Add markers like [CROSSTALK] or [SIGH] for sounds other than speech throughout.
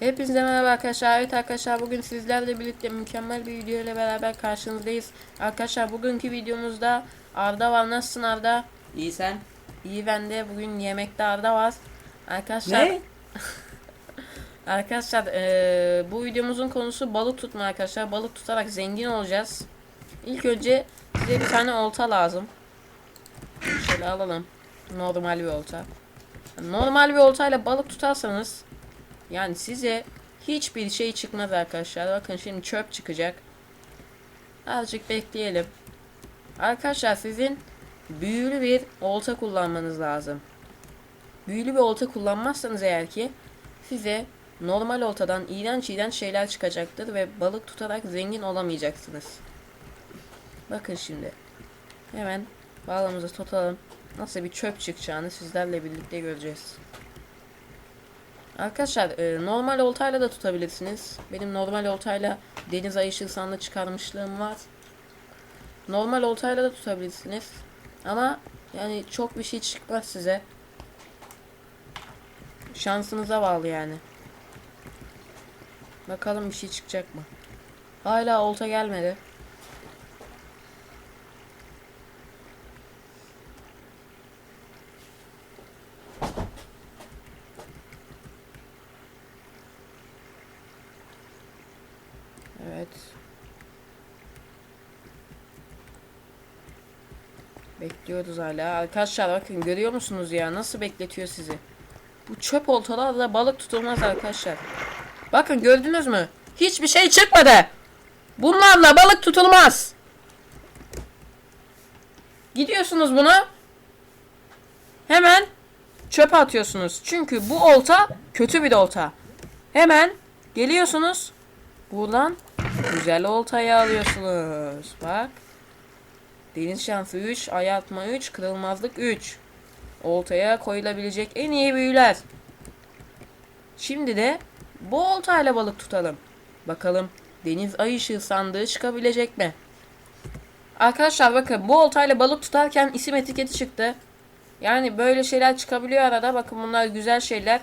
Hepinize merhaba arkadaşlar. Evet arkadaşlar bugün sizlerle birlikte mükemmel bir video ile beraber karşınızdayız. Arkadaşlar bugünkü videomuzda Arda var. Nasılsın Arda? İyi sen. İyi ben de. Bugün yemekte Arda var. Arkadaşlar Ne? [LAUGHS] Arkadaşlar eee, bu videomuzun konusu balık tutma arkadaşlar. Balık tutarak zengin olacağız. İlk önce size bir tane olta lazım. Şöyle alalım. Normal bir olta. Normal bir oltayla balık tutarsanız yani size hiçbir şey çıkmaz arkadaşlar. Bakın şimdi çöp çıkacak. Azıcık bekleyelim. Arkadaşlar sizin büyülü bir olta kullanmanız lazım. Büyülü bir olta kullanmazsanız eğer ki size normal oltadan iğrenç iğrenç şeyler çıkacaktır ve balık tutarak zengin olamayacaksınız. Bakın şimdi. Hemen bağlamızı tutalım. Nasıl bir çöp çıkacağını sizlerle birlikte göreceğiz. Arkadaşlar e, normal oltayla da tutabilirsiniz. Benim normal oltayla deniz ayışı sandı çıkarmışlığım var. Normal oltayla da tutabilirsiniz. Ama yani çok bir şey çıkmaz size. Şansınıza bağlı yani. Bakalım bir şey çıkacak mı? Hala olta gelmedi. Evet. Bekliyoruz hala. Arkadaşlar bakın görüyor musunuz ya nasıl bekletiyor sizi? Bu çöp oltalarla balık tutulmaz arkadaşlar. Bakın gördünüz mü? Hiçbir şey çıkmadı. Bunlarla balık tutulmaz. Gidiyorsunuz buna. Hemen çöpe atıyorsunuz. Çünkü bu olta kötü bir olta. Hemen geliyorsunuz. Buradan güzel oltayı alıyorsunuz. Bak. Deniz şansı 3, aya atma 3, kırılmazlık 3. Oltaya koyulabilecek en iyi büyüler. Şimdi de bu oltayla balık tutalım. Bakalım deniz ay ışığı sandığı çıkabilecek mi? Arkadaşlar bakın bu oltayla balık tutarken isim etiketi çıktı. Yani böyle şeyler çıkabiliyor arada. Bakın bunlar güzel şeyler.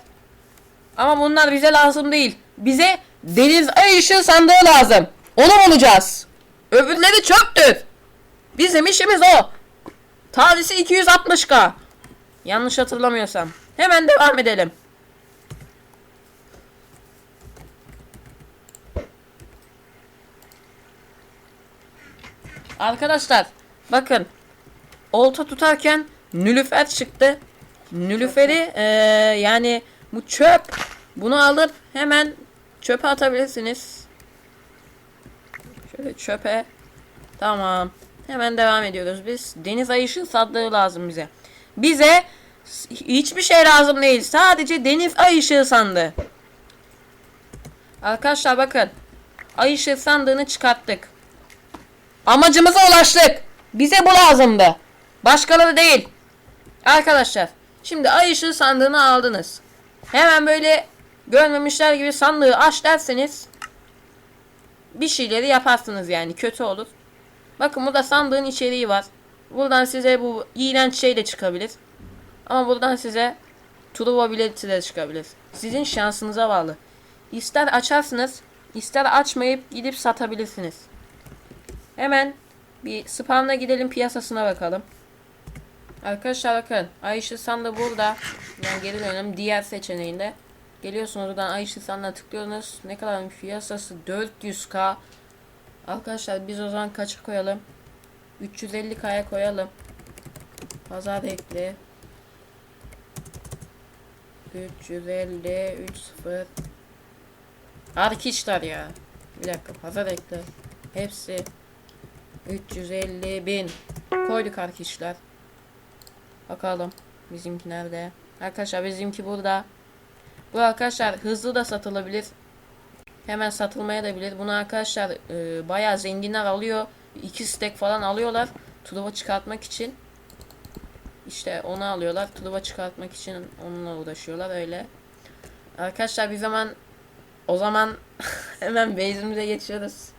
Ama bunlar bize lazım değil. Bize deniz ay ışığı sandığı lazım. Onu bulacağız. Öbürleri çöptür. Bizim işimiz o. Tanesi 260k. Yanlış hatırlamıyorsam. Hemen devam edelim. Arkadaşlar bakın olta tutarken nülüfer çıktı. Nülüferi eee, yani bu çöp bunu alır hemen çöpe atabilirsiniz. Şöyle çöpe. Tamam. Hemen devam ediyoruz biz. Deniz ayışı sandığı lazım bize. Bize hiçbir şey lazım değil. Sadece deniz ay ışığı sandığı. Arkadaşlar bakın. Ay ışığı sandığını çıkarttık. Amacımıza ulaştık. Bize bu lazımdı. Başkaları değil. Arkadaşlar. Şimdi ay ışığı sandığını aldınız. Hemen böyle görmemişler gibi sandığı aç derseniz bir şeyleri yaparsınız yani kötü olur. Bakın burada sandığın içeriği var. Buradan size bu iğrenç şey de çıkabilir. Ama buradan size Truva bileti de çıkabilir. Sizin şansınıza bağlı. İster açarsınız, ister açmayıp gidip satabilirsiniz. Hemen bir spamla gidelim piyasasına bakalım. Arkadaşlar bakın Ayşe sandı burada. Ben geri dönelim diğer seçeneğinde. Geliyorsunuz buradan Ayşe sandığına tıklıyorsunuz. Ne kadar piyasası 400k. Arkadaşlar biz o zaman kaça koyalım? 350k'ya koyalım. Pazar ekli. 350 30 Arkadaşlar ya. Bir dakika pazar ekli. Hepsi 350 bin. Koyduk arkadaşlar. Bakalım bizimki nerede? Arkadaşlar bizimki burada. Bu arkadaşlar hızlı da satılabilir. Hemen satılmaya da bilir. Bunu arkadaşlar e, bayağı zenginler alıyor. 2 stek falan alıyorlar. Truva çıkartmak için. İşte onu alıyorlar. Truva çıkartmak için onunla uğraşıyorlar öyle. Arkadaşlar bir zaman o zaman [LAUGHS] hemen base'imize geçiyoruz.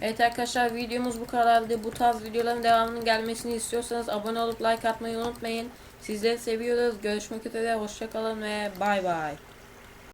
Evet arkadaşlar videomuz bu kadardı. Bu tarz videoların devamının gelmesini istiyorsanız abone olup like atmayı unutmayın. Sizleri seviyoruz. Görüşmek üzere. Hoşçakalın ve bay bay.